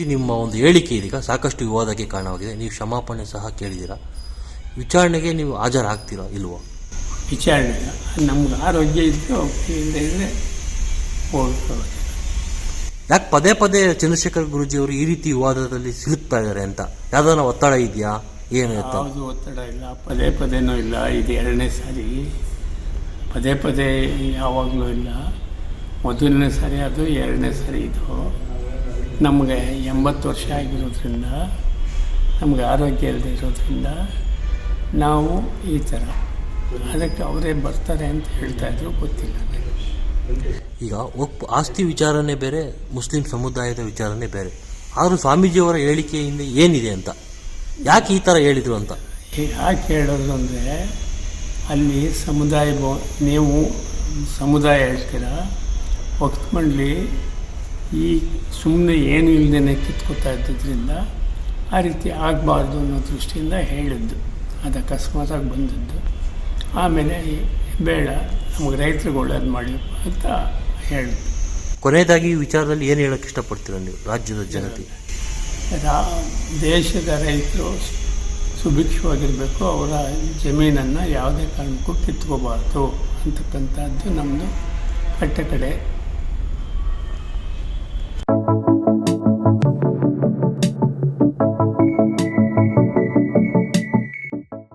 ಈ ನಿಮ್ಮ ಒಂದು ಹೇಳಿಕೆ ಇದೀಗ ಸಾಕಷ್ಟು ವಿವಾದಕ್ಕೆ ಕಾರಣವಾಗಿದೆ. ನೀವು ಕ್ಷಮಾಪಣೆ ಸಹ ಕೇಳಿದ್ದೀರಾ? ವಿಚಾರಣೆಗೆ ನೀವು ಹಾಜರಾಗ್ತೀರಾ ಇಲ್ವೋ? ವಿಚಾರಣೆ ನಮ್ಗೆ ಆರೋಗ್ಯ ಇದ್ದು ಇಲ್ಲ ಇದ್ರೆ ಹೋಗ್ಕೊಳ್ಳೋದು ಯಾಕೆ ಪದೇ ಪದೇ ಚಂದ್ರಶೇಖರ್ ಗುರುಜಿಯವರು ಈ ರೀತಿ ವಿವಾದದಲ್ಲಿ ಸಿಲುಕ್ತಾ ಇದ್ದಾರೆ ಅಂತ? ಯಾವ್ದಾನ ಒತ್ತಡ ಇದೆಯಾ? ಏನು ಯಾವುದು ಒತ್ತಡ ಇಲ್ಲ. ಪದೇ ಪದೇನೂ ಇಲ್ಲ. ಇದು ಎರಡನೇ ಸಾರಿ. ಪದೇ ಪದೇ ಯಾವಾಗಲೂ ಇಲ್ಲ. ಮೊದಲನೇ ಸಾರಿ ಅದು ಎರಡನೇ ಸಾರಿ ಇದು. ನಮಗೆ ಎಂಬತ್ತು ವರ್ಷ ಆಗಿರೋದ್ರಿಂದ ನಮಗೆ ಆರೋಗ್ಯ ಇಲ್ಲದೆ ಇರೋದ್ರಿಂದ ನಾವು ಈ ಥರ. ಅದಕ್ಕೆ ಅವರೇ ಬರ್ತಾರೆ ಅಂತ ಹೇಳ್ತಾ ಇದ್ರು ಗೊತ್ತಿಲ್ಲ ಈಗ ಒಪ್ಪು ಆಸ್ತಿ ವಿಚಾರನೆ ಬೇರೆ ಮುಸ್ಲಿಂ ಸಮುದಾಯದ ವಿಚಾರನೆ ಬೇರೆ. ಆದರೂ ಸ್ವಾಮೀಜಿಯವರ ಹೇಳಿಕೆಯಿಂದ ಏನಿದೆ ಅಂತ? ಯಾಕೆ ಈ ಥರ ಹೇಳಿದರು ಅಂತ? ಯಾಕೆ ಹೇಳೋದು ಅಂದರೆ ಅಲ್ಲಿ ಸಮುದಾಯ ನೀವು ಸಮುದಾಯ ಹೇಳ್ತೀರಾ ವಕ್ತ್ ಮಂಡಳಿ ಈ ಸುಮ್ಮನೆ ಏನು ಇಲ್ಲದೇ ಕಿತ್ಕೋತಾ ಇದ್ದಿದ್ದರಿಂದ ಆ ರೀತಿ ಆಗಬಾರ್ದು ಅನ್ನೋ ದೃಷ್ಟಿಯಿಂದ ಹೇಳಿದ್ದು. ಅದು ಅಕಸ್ಮಾತಾಗಿ ಬಂದದ್ದು. ಆಮೇಲೆ ಬೇಡ ನಮಗೆ ರೈತರಿಗೆ ಒಳ್ಳೇದು ಮಾಡಿ ಅಂತ ಹೇಳಿದ್ದು. ಕೊನೆಯದಾಗಿ ಈ ವಿಚಾರದಲ್ಲಿ ಏನು ಹೇಳಕ್ಕೆ ಇಷ್ಟಪಡ್ತೀರಾ ನೀವು ರಾಜ್ಯದ ಜನತೆ? ರಾ ದೇಶದ ರೈತರು ಸುಭಿಕ್ಷವಾಗಿರಬೇಕು ಅವರ ಜಮೀನನ್ನು ಯಾವುದೇ ಕಾರಣಕ್ಕೂ ಕಿತ್ಕೋಬಾರ್ದು ಅಂತಕ್ಕಂಥದ್ದು ನಮ್ಮದು ಕಟ್ಟಕಡೆ.